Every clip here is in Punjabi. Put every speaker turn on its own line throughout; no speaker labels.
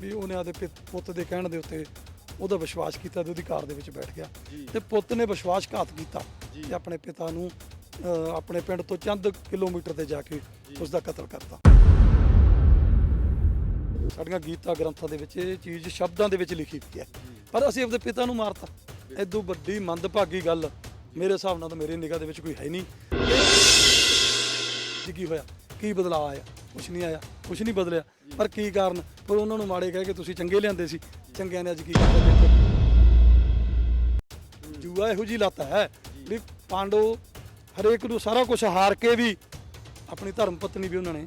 ਵੀ ਉਹਨੇ ਆਦੇ ਪੁੱਤ ਦੇ ਕਹਿਣ ਦੇ ਉੱਤੇ ਉਹਦਾ ਵਿਸ਼ਵਾਸ ਕੀਤਾ ਤੇ ਉਹਦੀ ਕਾਰ ਦੇ ਵਿੱਚ ਬੈਠ ਗਿਆ। ਤੇ ਪੁੱਤ ਨੇ ਵਿਸ਼ਵਾਸਘਾਤ ਕੀਤਾ
ਜੀ।
ਤੇ ਆਪਣੇ ਪਿਤਾ ਨੂੰ ਆਪਣੇ ਪਿੰਡ ਤੋਂ ਚੰਦ ਕਿਲੋਮੀਟਰ ਤੇ ਜਾ ਕੇ ਉਸ ਦਾ ਕਤਲ ਕਰਤਾ। ਸਾਡੀਆਂ ਗੀਤਾ ਗ੍ਰੰਥਾਂ ਦੇ ਵਿੱਚ ਇਹ ਚੀਜ਼ ਸ਼ਬਦਾਂ ਦੇ ਵਿੱਚ ਲਿਖੀ ਪਈ ਹੈ। ਪਰ ਅਸੀਂ ਆਪਣੇ ਪਿਤਾ ਨੂੰ ਮਾਰਤਾ। ਐਦੋਂ ਵੱਡੀ ਮੰਦਭਾਗੀ ਗੱਲ ਮੇਰੇ ਹਿਸਾਬ ਨਾਲ ਤਾਂ ਮੇਰੇ ਨਿਗਾਹ ਦੇ ਵਿੱਚ ਕੋਈ ਹੈ ਨਹੀਂ। ਕੀ ਹੋਇਆ? ਕੀ ਬਦਲਾਅ ਆਇਆ? ਕੁਛ ਨਹੀਂ ਆਇਆ। ਕੁਛ ਨਹੀਂ ਬਦਲਿਆ। ਪਰ ਕੀ ਕਾਰਨ? ਪਰ ਉਹਨਾਂ ਨੂੰ ਮਾੜੇ ਕਹਿ ਕੇ ਤੁਸੀਂ ਚੰਗੇ ਲਿਆਂਦੇ ਸੀ? ਚੰਗਿਆਂ ਨੇ ਅੱਜ ਕੀ ਕੀਤਾ ਦੇਖੋ। ਜੂਆ ਇਹੋ ਜੀ ਲੱਤ ਹੈ ਵੀ ਪਾਂਡੋ ਹਰੇਕ ਨੂੰ ਸਾਰਾ ਕੁਝ ਹਾਰ ਕੇ ਵੀ ਆਪਣੀ ਧਰਮ ਪਤਨੀ ਵੀ ਉਹਨਾਂ ਨੇ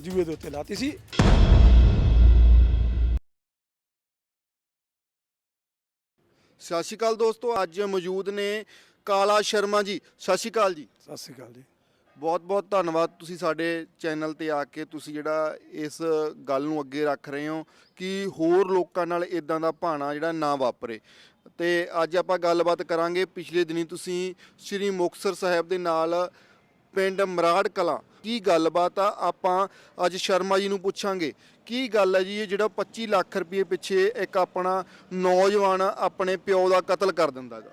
ਜੂਏ ਦੇ ਉੱਤੇ ਲਾਤੀ ਸੀ।
ਸਤਿ ਸ਼੍ਰੀ ਅਕਾਲ ਦੋਸਤੋ ਅੱਜ ਮੌਜੂਦ ਨੇ ਕਾਲਾ ਸ਼ਰਮਾ ਜੀ। ਸਤਿ ਸ਼੍ਰੀ ਅਕਾਲ ਜੀ।
ਸਤਿ ਸ੍ਰੀ ਅਕਾਲ ਜੀ।
ਬਹੁਤ ਬਹੁਤ ਧੰਨਵਾਦ ਤੁਸੀਂ ਸਾਡੇ ਚੈਨਲ ਤੇ ਆ ਕੇ ਤੁਸੀਂ ਜਿਹੜਾ ਇਸ ਗੱਲ ਨੂੰ ਅੱਗੇ ਰੱਖ ਰਹੇ ਹੋ ਕਿ ਹੋਰ ਲੋਕਾਂ ਨਾਲ ਇਦਾਂ ਦਾ ਭਾਣਾ ਜਿਹੜਾ ਨਾ ਵਾਪਰੇ। ਤੇ ਅੱਜ ਆਪਾਂ ਗੱਲਬਾਤ ਕਰਾਂਗੇ ਪਿਛਲੇ ਦਿਨੀ ਤੁਸੀਂ ਸ੍ਰੀ ਮੁਕਤਸਰ ਸਾਹਿਬ ਦੇ ਨਾਲ ਪਿੰਡ ਮਰਾੜ ਕਲਾਂ। ਕੀ ਗੱਲਬਾਤ ਆ? ਆਪਾਂ ਅੱਜ ਸ਼ਰਮਾ ਜੀ ਨੂੰ ਪੁੱਛਾਂਗੇ। ਕੀ ਗੱਲ ਹੈ ਜੀ? ਇਹ ਜਿਹੜਾ 25 ਲੱਖ ਰੁਪਏ ਪਿੱਛੇ ਇੱਕ ਆਪਣਾ ਨੌਜਵਾਨ ਆਪਣੇ ਪਿਓ ਦਾ ਕਤਲ ਕਰ ਦਿੰਦਾ ਗਾ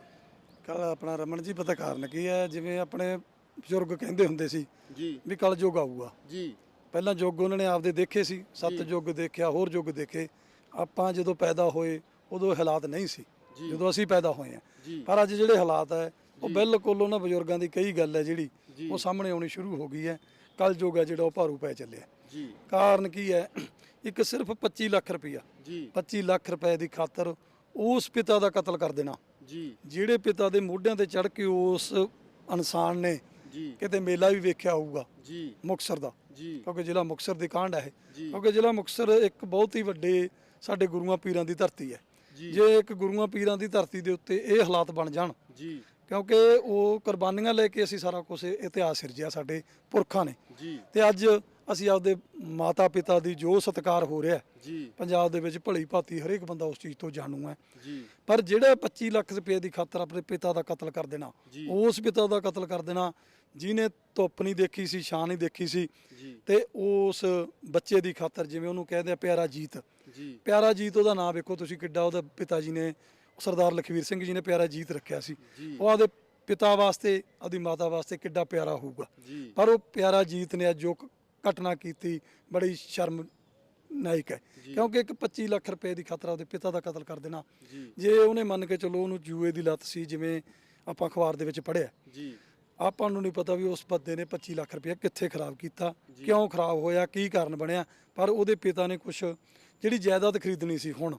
ਕੱਲ ਆਪਣਾ ਰਮਨ ਜੀ ਪਤਾ ਕਾਰਨ ਕੀ ਹੈ ਜਿਵੇਂ ਆਪਣੇ ਬਜ਼ੁਰਗ ਕਹਿੰਦੇ ਹੁੰਦੇ ਸੀ
ਜੀ।
ਵੀ ਕਲ ਯੁੱਗ ਆਊਗਾ।
ਜੀ।
ਪਹਿਲਾਂ ਯੁੱਗ ਉਹਨਾਂ ਨੇ ਆਪਦੇ ਦੇਖੇ ਸੀ ਸੱਤ ਯੁੱਗ ਦੇਖਿਆ ਹੋਰ ਯੁੱਗ ਦੇਖੇ। ਆਪਾਂ ਜਦੋਂ ਪੈਦਾ ਹੋਏ ਉਦੋਂ ਹਾਲਾਤ ਨਹੀਂ ਸੀ। ਜਦੋਂ ਅਸੀਂ ਪੈਦਾ ਹੋਏ ਆ ਪਰ ਅੱਜ ਜਿਹੜੇ ਹਾਲਾਤ ਹੈ ਉਹ ਬਿਲਕੁਲ ਉਹਨਾਂ ਬਜ਼ੁਰਗਾਂ ਦੀ ਕਈ ਗੱਲ ਹੈ ਜਿਹੜੀ। ਉਹ ਸਾਹਮਣੇ ਆਉਣੀ ਸ਼ੁਰੂ ਹੋ ਗਈ ਹੈ। ਕਲ ਯੁੱਗ ਹੈ ਜਿਹੜਾ ਉਹ ਭਾਰੂ ਪੈ ਚੱਲਿਆ।
ਜੀ।
ਕਾਰਨ ਕੀ ਹੈ? ਇੱਕ ਸਿਰਫ 25 ਲੱਖ ਰੁਪਈਆ।
ਜੀ।
25 ਲੱਖ ਰੁਪਏ ਦੀ ਖਾਤਰ ਉਸ ਪਿਤਾ ਦਾ ਕਤਲ ਕਰ ਦੇਣਾ।
ਜੀ।
ਜਿਹੜੇ ਪਿਤਾ ਦੇ ਮੋਢਿਆਂ ਤੇ ਚੜ ਕੇ ਉਸ ਇਨਸਾਨ ਨੇ ਕਿਤੇ ਮੇਲਾ ਵੀ ਵੇਖਿਆ ਹੋਊਗਾ।
ਜੀ।
ਮੁਕਤਸਰ ਦਾ।
ਜੀ।
ਕਿਉਂਕਿ ਜ਼ਿਲ੍ਹਾ ਮੁਕਤਸਰ ਦੀ ਕਾਂਡ ਹੈ। ਕਿਉਂਕਿ ਜ਼ਿਲ੍ਹਾ ਮੁਕਤਸਰ ਇੱਕ ਬਹੁਤ ਹੀ ਵੱਡੇ ਸਾਡੇ ਗੁਰੂਆਂ ਪੀਰਾਂ ਦੀ ਧਰਤੀ ਹੈ।
ਜੀ।
ਇੱਕ ਗੁਰੂਆਂ ਪੀਰਾਂ ਦੀ ਧਰਤੀ ਦੇ ਉੱਤੇ ਇਹ ਹਾਲਾਤ ਬਣ ਜਾਣ
ਜੀ।
ਕਿਉਂਕਿ ਉਹ ਕੁਰਬਾਨੀਆਂ ਲੈ ਕੇ ਅਸੀਂ ਸਾਰਾ ਕੁਝ ਇਤਿਹਾਸ ਸਿਰਜਿਆ ਸਾਡੇ ਪੁਰਖਾਂ ਨੇ।
ਜੀ।
ਤੇ ਅੱਜ ਅਸੀਂ ਆਪਦੇ ਮਾਤਾ ਪਿਤਾ ਦੀ ਜੋ ਸਤਿਕਾਰ ਹੋ ਰਿਹਾ
ਜੀ।
ਪੰਜਾਬ ਦੇ ਵਿੱਚ ਭਲੀ ਭਾਤੀ ਹਰੇਕ ਬੰਦਾ ਉਸ ਚੀਜ਼ ਤੋਂ ਜਾਣੂ ਹੈ।
ਜੀ।
ਪਰ ਜਿਹੜਾ 25 ਲੱਖ ਰੁਪਏ ਦੀ ਖਾਤਰ ਆਪਣੇ ਪਿਤਾ ਦਾ ਕਤਲ ਕਰ ਦੇਣਾ। ਉਸ ਪਿਤਾ ਦਾ ਕਤਲ ਕਰ ਦੇਣਾ ਜਿਹਨੇ ਧੁੱਪ ਨਹੀਂ ਦੇਖੀ ਸੀ ਛਾਂ ਨਹੀਂ ਦੇਖੀ ਸੀ ਤੇ ਉਸ ਬੱਚੇ ਦੀ ਖਾਤਰ ਜਿਵੇਂ ਉਹਨੂੰ ਕਹਿੰਦੇ ਆ ਪਿਆਰਾ ਜੀਤ।
ਜੀ।
ਪਿਆਰਾ ਜੀਤ ਉਹਦਾ ਨਾਮ ਵੇਖੋ ਤੁਸੀਂ ਕਿੱਡਾ ਉਹਦਾ ਪਿਤਾ ਜੀ ਨੇ ਸਰਦਾਰ ਲਖਵੀਰ ਸਿੰਘ ਜੀ ਨੇ ਪਿਆਰਾ ਜੀਤ ਰੱਖਿਆ ਸੀ। ਉਹ ਆਪਦੇ ਪਿਤਾ ਵਾਸਤੇ ਆਪਦੀ ਮਾਤਾ ਵਾਸਤੇ ਕਿੱਡਾ ਪਿਆਰਾ ਹੋਊਗਾ। ਪਰ ਉਹ ਪਿਆਰਾ ਜੀਤ ਨੇ ਅੱਜ ਜੋ ਕ- ਘਟਨਾ ਕੀਤੀ ਬੜੀ ਸ਼ਰਮ ਨਾਇਕ ਹੈ ਕਿਉਂਕਿ ਇੱਕ 25 ਲੱਖ ਰੁਪਏ ਦੀ ਖਾਤਰ ਉਹਦੇ ਪਿਤਾ ਦਾ ਕਤਲ ਕਰ ਦੇਣਾ।
ਜੀ।
ਜੇ ਉਹਨੇ ਮੰਨ ਕੇ ਚਲੋ ਉਹਨੂੰ ਜੂਏ ਦੀ ਲੱਤ ਸੀ ਜਿਵੇਂ ਆਪਾਂ ਅਖਬਾਰ ਦੇ ਵਿੱਚ ਪੜ੍ਹਿਆ।
ਜੀ।
ਆਪਾਂ ਨੂੰ ਨਹੀਂ ਪਤਾ ਵੀ ਉਸ ਬੰਦੇ ਨੇ 25 ਲੱਖ ਰੁਪਏ ਕਿੱਥੇ ਖਰਾਬ ਕੀਤਾ ਕਿਉਂ ਖਰਾਬ ਹੋਇਆ ਕੀ ਕਾਰਨ ਬਣਿਆ ਪਰ ਉਹਦੇ ਪਿਤਾ ਨੇ ਕੁਝ ਜਿਹੜੀ ਜਾਇਦਾਦ ਖਰੀਦਣੀ ਸੀ ਹੁਣ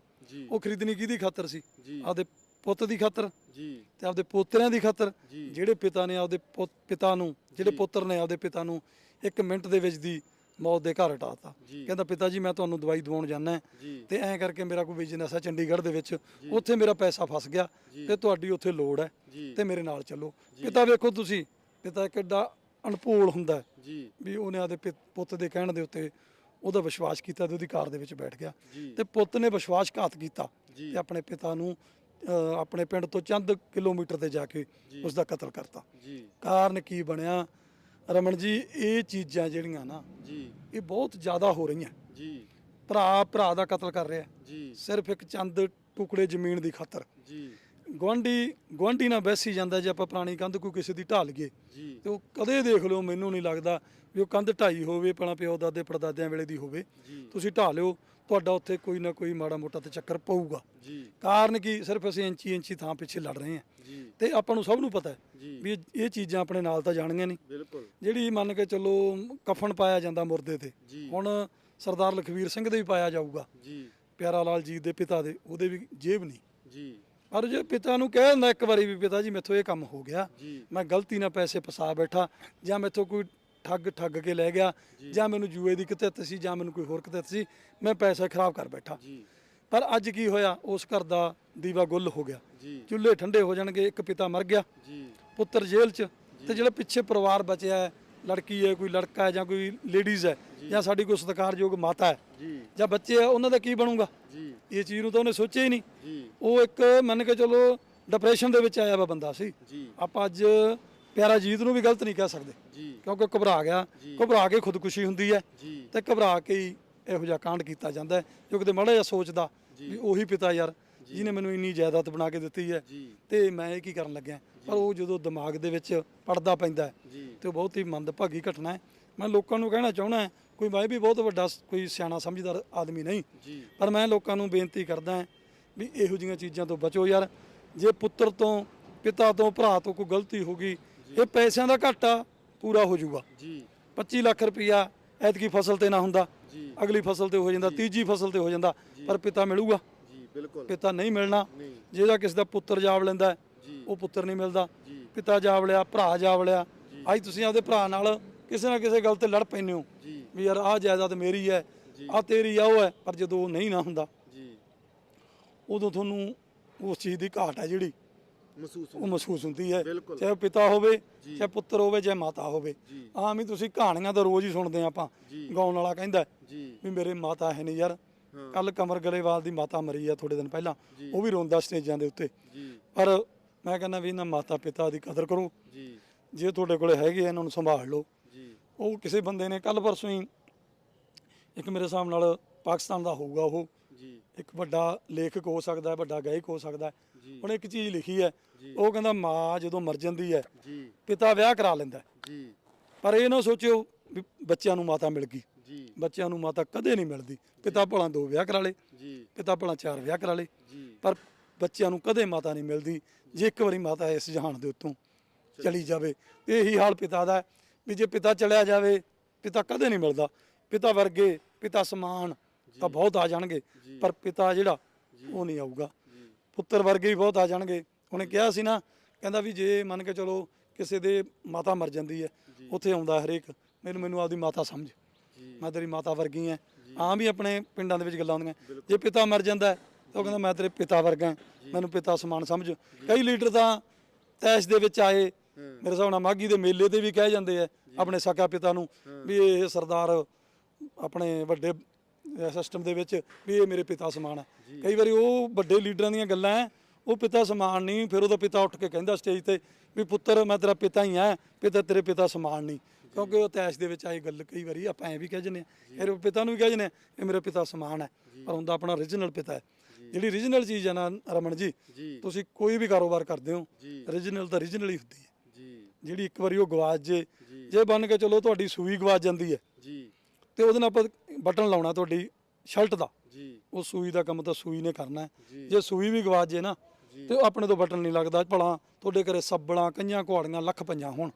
ਉਹ ਖਰੀਦਣੀ ਕਿਹਦੀ ਖਾਤਰ ਸੀ। ਆਪਦੇ ਪੁੱਤ ਦੀ ਖਾਤਰ
ਜੀ।
ਤੇ ਆਪਦੇ ਪੋਤਰਿਆਂ ਦੀ ਖਾਤਰ। ਜਿਹੜੇ ਪਿਤਾ ਨੇ ਆਪਦੇ ਪੁੱਤ- ਪਿਤਾ ਨੂੰ ਜਿਹੜੇ ਪੁੱਤਰ ਨੇ ਆਪਦੇ ਪਿਤਾ ਨੂੰ ਇੱਕ ਮਿੰਟ ਦੇ ਵਿੱਚ ਦੀ ਮੌਤ ਦੇ ਘਰ ਹਟਾਤਾ। ਕਹਿੰਦਾ ਪਿਤਾ ਜੀ ਮੈਂ ਤੁਹਾਨੂੰ ਦਵਾਈ ਦਵਾਉਣ ਜਾਣਾ ਤੇ ਐਂ ਕਰਕੇ ਮੇਰਾ ਕੋਈ ਬਿਜ਼ਨਸ ਹੈ ਚੰਡੀਗੜ੍ਹ ਦੇ ਵਿੱਚ। ਉੱਥੇ ਮੇਰਾ ਪੈਸਾ ਫਸ ਗਿਆ ਤੇ ਤੁਹਾਡੀ ਉੱਥੇ ਲੋੜ ਹੈ। ਤੇ ਮੇਰੇ ਨਾਲ ਚੱਲੋ। ਪਿਤਾ ਵੇਖੋ ਤੁਸੀਂ ਪਿਤਾ ਕਿੱਡਾ ਅਣਪੋਲ ਹੁੰਦਾ
ਜੀ।
ਵੀ ਉਹਨੇ ਆਪਦੇ ਪਿ- ਪੁੱਤ ਦੇ ਕਹਿਣ ਦੇ ਉੱਤੇ ਉਹਦਾ ਵਿਸ਼ਵਾਸ ਕੀਤਾ ਤੇ ਉਹਦੀ ਕਾਰ ਦੇ ਵਿੱਚ ਬੈਠ ਗਿਆ। ਤੇ ਪੁੱਤ ਨੇ ਵਿਸ਼ਵਾਸਘਾਤ ਕੀਤਾ
ਜੀ।
ਤੇ ਆਪਣੇ ਪਿਤਾ ਨੂੰ ਆਪਣੇ ਪਿੰਡ ਤੋਂ ਚੰਦ ਕਿਲੋਮੀਟਰ ਤੇ ਜਾ ਕੇ ਉਸ ਦਾ ਕਤਲ ਕਰਤਾ।
ਜੀ।
ਕਾਰਨ ਕੀ ਬਣਿਆ? ਰਮਨ ਜੀ ਇਹ ਚੀਜ਼ਾਂ ਜਿਹੜੀਆਂ ਨਾ
ਜੀ।
ਇਹ ਬਹੁਤ ਜ਼ਿਆਦਾ ਹੋ ਰਹੀਆਂ।
ਜੀ।
ਭਰਾ ਭਰਾ ਦਾ ਕਤਲ ਕਰ ਰਿਹਾ।
ਜੀ।
ਸਿਰਫ ਇੱਕ ਚੰਦ ਟੁਕੜੇ ਜ਼ਮੀਨ ਦੀ ਖਾਤਰ।
ਜੀ।
ਗਵਾਂਢੀ ਗਵਾਂਢੀ ਨਾਲ ਬੈਸੀ ਜਾਂਦਾ ਜੇ ਆਪਾਂ ਪੁਰਾਣੀ ਕੰਧ ਕੋਈ ਕਿਸੇ ਦੀ ਢਾਲ
ਜੀ।
ਤੇ ਉਹ ਕਦੇ ਦੇਖ ਲਿਓ ਮੈਨੂੰ ਨਹੀਂ ਲੱਗਦਾ ਵੀ ਉਹ ਕੰਧ ਢਾਈ ਹੋਵੇ ਪਹਿਲਾਂ ਪਿਓ ਦਾਦੇ ਪੜਦਾਦਿਆਂ ਵੇਲੇ ਦੀ ਹੋਵੇ। ਤੁਸੀਂ ਢਾ ਲਿਓ ਤੁਹਾਡਾ ਉੱਥੇ ਕੋਈ ਨਾ ਕੋਈ ਮਾੜਾ ਮੋਟਾ ਤੇ ਚੱਕਰ ਪਊਗਾ।
ਜੀ।
ਕਾਰਨ ਕੀ? ਸਿਰਫ ਅਸੀਂ ਇੰਚੀ ਇੰਚੀ ਥਾਂ ਪਿੱਛੇ ਲੜ ਰਹੇ ਹਾਂ।
ਜੀ।
ਤੇ ਆਪਾਂ ਨੂੰ ਸਭ ਨੂੰ ਪਤਾ ਹੈ ਵੀ ਇਹ- ਚੀਜ਼ਾਂ ਆਪਣੇ ਨਾਲ ਤਾਂ ਜਾਣੀਆਂ ਨਹੀਂ।
ਬਿਲਕੁਲ।
ਜਿਹੜੀ ਮੰਨ ਕੇ ਚੱਲੋ ਕਫਨ ਪਾਇਆ ਜਾਂਦਾ ਮੁਰਦੇ ਤੇ। ਹੁਣ ਸਰਦਾਰ ਲਖਵੀਰ ਸਿੰਘ ਦੇ ਵੀ ਪਾਇਆ ਜਾਊਗਾ।
ਜੀ।
ਪਿਆਰਾ ਲਾਲ ਜੀ ਦੇ ਪਿਤਾ ਦੇ ਉਹਦੇ ਵੀ ਜੇਬ ਨਹੀਂ।
ਜੀ।
ਪਰ ਜੇ ਪਿਤਾ ਨੂੰ ਕਹਿ ਦਿੰਦਾ ਇੱਕ ਵਾਰੀ ਵੀ ਪਿਤਾ ਜੀ ਮੈਥੋਂ ਇਹ ਕੰਮ ਹੋ ਗਿਆ। ਮੈਂ ਗਲਤੀ ਨਾਲ ਪੈਸੇ ਫਸਾ ਬੈਠਾ ਜਾਂ ਮੈਥੋਂ ਕੋਈ ਠੱਗ ਠੱਗ ਕੇ ਲੈ ਗਿਆ ਜਾਂ। ਮੈਨੂੰ ਜੂਏ ਦੀ ਕਿਤੇ ਸੀ ਜਾਂ ਮੈਨੂੰ ਕੋਈ ਹੋਰ ਕਿਤੇ ਸੀ ਮੈਂ ਪੈਸਾ ਖਰਾਬ ਕਰ ਬੈਠਾ। ਪਰ ਅੱਜ ਕੀ ਹੋਇਆ ਉਸ ਘਰ ਦਾ ਦੀਵਾ ਗੁੱਲ ਹੋ ਗਿਆ। ਚੁੱਲ੍ਹੇ ਠੰਡੇ ਹੋ ਜਾਣਗੇ ਇੱਕ ਪਿਤਾ ਮਰ ਗਿਆ। ਪੁੱਤਰ ਜੇਲ੍ਹ 'ਚ ਤੇ ਜਿਹੜਾ ਪਿੱਛੇ ਪਰਿਵਾਰ ਬਚਿਆ ਹੈ ਲੜਕੀ ਹੈ ਕੋਈ ਲੜਕਾ ਹੈ ਜਾਂ ਕੋਈ ਲੇਡੀਜ਼ ਹੈ ਜਾਂ। ਸਾਡੀ ਕੋਈ ਸਤਿਕਾਰਯੋਗ ਮਾਤਾ ਹੈ
ਜੀ।
ਜਾਂ ਬੱਚੇ ਆ ਉਹਨਾਂ ਦਾ ਕੀ ਬਣੂਗਾ?
ਜੀ।
ਇਹ ਚੀਜ਼ ਨੂੰ ਤਾਂ ਉਹਨੇ ਸੋਚਿਆ ਹੀ ਨਹੀਂ।
ਜੀ।
ਉਹ ਇੱਕ ਮੰਨ ਕੇ ਚਲੋ ਡਿਪਰੈਸ਼ਨ ਦੇ ਵਿੱਚ ਆਇਆ ਵਾ ਬੰਦਾ ਸੀ। ਆਪਾਂ ਅੱਜ ਪਿਆਰਾ ਜੀਤ ਨੂੰ ਵੀ ਗਲਤ ਨਹੀਂ ਕਹਿ ਸਕਦੇ।
ਜੀ।
ਕਿਉਂਕਿ ਘਬਰਾ ਗਿਆ। ਘਬਰਾ ਕੇ ਖੁਦਕੁਸ਼ੀ ਹੁੰਦੀ ਹੈ ਤੇ ਘਬਰਾ ਕੇ ਹੀ ਇਹੋ ਜਿਹਾ ਕਾਂਡ ਕੀਤਾ ਜਾਂਦਾ ਜੋ ਕਿਤੇ ਮਾੜਾ ਜਿਹਾ ਸੋਚਦਾ ਵੀ ਉਹੀ ਪਿਤਾ ਯਾਰ ਜਿਹਨੇ ਮੈਨੂੰ ਇੰਨੀ ਜਾਇਦਾਦ ਬਣਾ ਕੇ ਦਿੱਤੀ ਹੈ ਤੇ ਮੈਂ ਇਹ ਕੀ ਕਰਨ ਲੱਗਿਆ? ਪਰ ਉਹ ਜਦੋਂ ਦਿਮਾਗ ਦੇ ਵਿੱਚ ਪੜਦਾ ਪੈਂਦਾ ਤੇ ਉਹ ਬਹੁਤ ਹੀ ਮੰਦਭਾਗੀ ਘਟਨਾ ਹੈ। ਮੈਂ ਲੋਕਾਂ ਨੂੰ ਕਹਿਣਾ ਚਾਹੁੰਦਾ ਕੋਈ ਮੈਂ ਵੀ ਬਹੁਤ ਵੱਡਾ ਕੋਈ ਸਿਆਣਾ ਸਮਝਦਾਰ ਆਦਮੀ ਨਹੀਂ। ਪਰ ਮੈਂ ਲੋਕਾਂ ਨੂੰ ਬੇਨਤੀ ਕਰਦਾ ਵੀ ਇਹੋ ਜਿਹੀਆਂ ਚੀਜ਼ਾਂ ਤੋਂ ਬਚੋ ਯਾਰ। ਜੇ ਪੁੱਤਰ ਤੋਂ ਪਿਤਾ ਤੋਂ ਭਰਾ ਤੋਂ ਕੋਈ ਗਲਤੀ ਹੋ ਗਈ ਇਹ ਪੈਸਿਆਂ ਦਾ ਘਾਟਾ ਪੂਰਾ ਹੋ ਜਾਊਗਾ।
ਜੀ।
25 ਲੱਖ ਰੁਪਇਆ ਐਤਕੀ ਫਸਲ ਤੇ ਨਾ ਹੁੰਦਾ।
ਜੀ।
ਅਗਲੀ ਫਸਲ ਤੇ ਹੋ ਜਾਂਦਾ ਤੀਜੀ ਫਸਲ ਤੇ ਹੋ ਜਾਂਦਾ ਪਰ ਪਿਤਾ ਮਿਲੂਗਾ।
ਜੀ ਬਿਲਕੁਲ।
ਪਿਤਾ ਨਹੀਂ ਮਿਲਣਾ ਜਿਹਦਾ ਕਿਸੇ ਦਾ ਪੁੱਤਰ ਜਾਵ ਲੈਂਦਾ ਉਹ ਪੁੱਤਰ ਨਹੀਂ ਮਿਲਦਾ। ਪਿਤਾ ਜਾਵ ਲਿਆ ਭਰਾ ਜਾਵ ਲਿਆ। ਅੱਜ ਤੁਸੀਂ ਆਪਦੇ ਭਰਾ ਨਾਲ ਕਿਸੇ ਨਾ ਕਿਸੇ ਗੱਲ ਤੇ ਲੜ ਪੈਂਦੇ ਹੋ। ਵੀ ਯਾਰ ਆਹ ਜਾਇਦਾਦ ਮੇਰੀ ਹੈ ਆਹ ਤੇਰੀ ਆ ਉਹ ਹੈ। ਪਰ ਜਦੋਂ ਉਹ ਨਹੀਂ ਨਾ ਹੁੰਦਾ
ਜੀ।
ਉਦੋਂ ਤੁਹਾਨੂੰ ਉਸ ਚੀਜ਼ ਦੀ ਘਾਟ ਹੈ ਜਿਹੜੀ।
ਮਹਿਸੂਸ
ਉਹ ਮਹਿਸੂਸ ਹੁੰਦੀ ਹੈ।
ਬਿਲਕੁਲ।
ਚਾਹੇ ਪਿਤਾ ਹੋਵੇ ਚਾਹੇ ਪੁੱਤਰ ਹੋਵੇ ਚਾਹੇ ਮਾਤਾ ਹੋਵੇ।
ਜੀ।
ਆਮ ਹੀ ਤੁਸੀਂ ਕਹਾਣੀਆਂ ਤਾਂ ਰੋਜ਼ ਹੀ ਸੁਣਦੇ ਆ ਆਪਾਂ।
ਜੀ।
ਗਾਉਣ ਵਾਲਾ ਕਹਿੰਦਾ
ਜੀ।
ਵੀ ਮੇਰੇ ਮਾਤਾ ਹੈ ਨਹੀਂ ਯਾਰ।
ਹਾਂ।
ਕੱਲ ਕਮਰ ਗਰੇਵਾਲ ਦੀ ਮਾਤਾ ਮਰੀ ਆ ਥੋੜੇ ਦਿਨ ਪਹਿਲਾਂ।
ਜੀ।
ਉਹ ਵੀ ਰੋਂਦਾ ਸਟੇਜਾਂ ਦੇ ਉੱਤੇ।
ਜੀ।
ਪਰ ਮੈਂ ਕਹਿੰਦਾ ਵੀ ਇਹਨਾਂ ਮਾਤਾ ਪਿਤਾ ਦੀ ਕਦਰ ਕਰੋ।
ਜੀ।
ਜੇ ਤੁਹਾਡੇ ਕੋਲੇ ਹੈਗੇ ਆ, ਇਹਨਾਂ ਨੂੰ ਸੰਭਾਲ ਲਓ।
ਜੀ।
ਉਹ ਕਿਸੇ ਬੰਦੇ ਨੇ ਕੱਲ ਪਰਸੋਂ ਹੀ ਇੱਕ ਮੇਰੇ ਹਿਸਾਬ ਨਾਲ ਪਾਕਿਸਤਾਨ ਦਾ ਹੋਊਗਾ ਉਹ। ਇੱਕ ਵੱਡਾ ਲੇਖਕ ਹੋ ਸਕਦਾ ਹੈ ਵੱਡਾ ਗਾਇਕ ਹੋ ਸਕਦਾ ਹੈ। ਉਹਨੇ ਇੱਕ ਚੀਜ਼ ਲਿਖੀ ਹੈ। ਉਹ ਕਹਿੰਦਾ ਮਾਂ ਜਦੋਂ ਮਰ ਜਾਂਦੀ ਹੈ
ਜੀ।
ਪਿਤਾ ਵਿਆਹ ਕਰਾ ਲੈਂਦਾ।
ਜੀ।
ਪਰ ਇਹ ਨਾ ਸੋਚਿਓ ਵੀ ਬੱਚਿਆਂ ਨੂੰ ਮਾਤਾ ਮਿਲ ਗਈ।
ਜੀ।
ਬੱਚਿਆਂ ਨੂੰ ਮਾਤਾ ਕਦੇ ਨਹੀਂ ਮਿਲਦੀ। ਪਿਤਾ ਭਲਾ ਦੋ ਵਿਆਹ ਕਰਾ ਲੇ।
ਜੀ।
ਪਿਤਾ ਭਲਾ ਚਾਰ ਵਿਆਹ ਕਰਾ ਲੇ।
ਜੀ।
ਪਰ ਬੱਚਿਆਂ ਨੂੰ ਕਦੇ ਮਾਤਾ ਨਹੀਂ ਮਿਲਦੀ। ਜੇ ਇੱਕ ਵਾਰੀ ਮਾਤਾ ਇਸ ਜਹਾਨ ਦੇ ਉੱਤੋਂ ਚਲੀ ਜਾਵੇ। ਇਹੀ ਹਾਲ ਪਿਤਾ ਦਾ ਵੀ ਜੇ ਪਿਤਾ ਚਲਿਆ ਜਾਵੇ ਪਿਤਾ ਕਦੇ ਨਹੀਂ ਮਿਲਦਾ। ਪਿਤਾ ਵਰਗੇ ਪਿਤਾ ਸਮਾਨ ਤਾਂ ਬਹੁਤ ਆ ਜਾਣਗੇ। ਪਰ ਪਿਤਾ ਜਿਹੜਾ ਉਹ ਨਹੀਂ ਆਊਗਾ। ਪੁੱਤਰ ਵਰਗੇ ਵੀ ਬਹੁਤ ਆ ਜਾਣਗੇ। ਉਹਨੇ ਕਿਹਾ ਸੀ ਨਾ ਕਹਿੰਦਾ ਵੀ ਜੇ ਮੰਨ ਕੇ ਚਲੋ ਕਿਸੇ ਦੇ ਮਾਤਾ ਮਰ ਜਾਂਦੀ ਹੈ ਉੱਥੇ ਆਉਂਦਾ ਹਰੇਕ ਮੈਨੂੰ ਮੈਨੂੰ ਆਪਦੀ ਮਾਤਾ ਸਮਝ। ਮੈਂ ਤੇਰੀ ਮਾਤਾ ਵਰਗੀ ਐ। ਆਮ ਵੀ ਆਪਣੇ ਪਿੰਡਾਂ ਦੇ ਵਿੱਚ ਗੱਲਾਂ ਹੁੰਦੀਆਂ। ਜੇ ਪਿਤਾ ਮਰ ਜਾਂਦਾ ਤਾਂ ਉਹ ਕਹਿੰਦਾ ਮੈਂ ਤੇਰੇ ਪਿਤਾ ਵਰਗਾ ਮੈਨੂੰ ਪਿਤਾ ਸਮਾਨ ਸਮਝ। ਕਈ ਲੀਡਰ ਤਾਂ ਤੈਸ਼ ਦੇ ਵਿੱਚ ਆਏ। ਮੇਰੇ ਹਿਸਾਬ ਨਾਲ ਮਾਗੀ ਦੇ ਮੇਲੇ ਤੇ ਵੀ ਕਹਿ ਜਾਂਦੇ ਆ ਆਪਣੇ ਸਕਾ ਪਿਤਾ ਨੂੰ ਵੀ ਇਹ ਸਰਦਾਰ ਆਪਣੇ ਵੱਡੇ ਸਿਸਟਮ ਦੇ ਵਿੱਚ ਵੀ ਇਹ ਮੇਰੇ ਪਿਤਾ ਸਮਾਨ ਹੈ ਕਈ ਵਾਰੀ ਉਹ ਵੱਡੇ ਲੀਡਰਾਂ ਦੀਆਂ ਗੱਲਾਂ ਹੈ, ਉਹ ਪਿਤਾ ਸਮਾਨ ਨਹੀਂ ਫਿਰ ਉਹਦਾ ਪਿਤਾ ਉੱਠ ਕੇ ਕਹਿੰਦਾ ਸਟੇਜ ਤੇ ਵੀ ਪੁੱਤਰ ਮੈਂ ਤੇਰਾ ਪਿਤਾ ਹੀ ਆ ਪਿਤਾ ਤੇਰੇ ਪਿਤਾ ਸਮਾਨ ਨਹੀਂ। ਕਿਉਂਕਿ ਉਹ ਤੈਸ਼ ਦੇ ਵਿੱਚ ਆਈ ਗੱਲ ਕਈ ਵਾਰੀ ਆਪਾਂ ਐ ਵੀ ਕਹਿ ਜੰਨੇ ਫਿਰ ਉਹ ਪਿਤਾ ਨੂੰ ਵੀ ਕਹਿ ਜੰਨੇ ਇਹ ਮੇਰਾ ਪਿਤਾ ਸਮਾਨ ਹੈ ਪਰ ਹੁੰਦਾ ਆਪਣਾ origignal ਪਿਤਾ ਹੈ ਜਿਹੜੀ origignal ਚੀਜ਼ ਹੈ ਨਾ ਰਮਨ ਜੀ ਤੁਸੀਂ ਕੋਈ ਵੀ ਕਾਰੋਬਾਰ ਕਰਦੇ ਹੋ origignal ਤਾਂ origignal ਹੀ ਹੁੰਦੀ ਹੈ
ਜੀ।
ਜਿਹੜੀ ਇੱਕ ਵਾਰੀ ਉਹ ਗਵਾਚ ਜੇ
ਜੀ।
ਜੇ ਬਣ ਕੇ ਚਲੋ ਤੁਹਾਡੀ ਸੂਈ ਗਵਾਚ ਜਾਂਦੀ ਹੈ
ਜੀ।
ਤੇ ਉਹਦੇ ਨਾਲ ਆਪਾਂ ਬਟਨ ਲਾਉਣਾ ਤੁਹਾਡੀ ਸ਼ਰਟ ਦਾ।
ਜੀ।
ਉਹ ਸੂਈ ਦਾ ਕੰਮ ਤਾਂ ਸੂਈ ਨੇ ਕਰਨਾ ਹੈ।
ਜੀ।
ਸੂਈ ਵੀ ਗਵਾਚ ਜੇ ਨਾ ਤੇ ਉਹ ਆਪਣੇ ਤੋਂ ਬਟਨ ਨਹੀਂ ਲੱਗਦਾ। ਭਲਾ ਤੁਹਾਡੇ ਘਰੇ ਸੱਬਲਾਂ ਕਈਆਂ ਕੁਹਾੜੀਆਂ ਲੱਖ ਪੰਜਾਂ ਹੋਣ।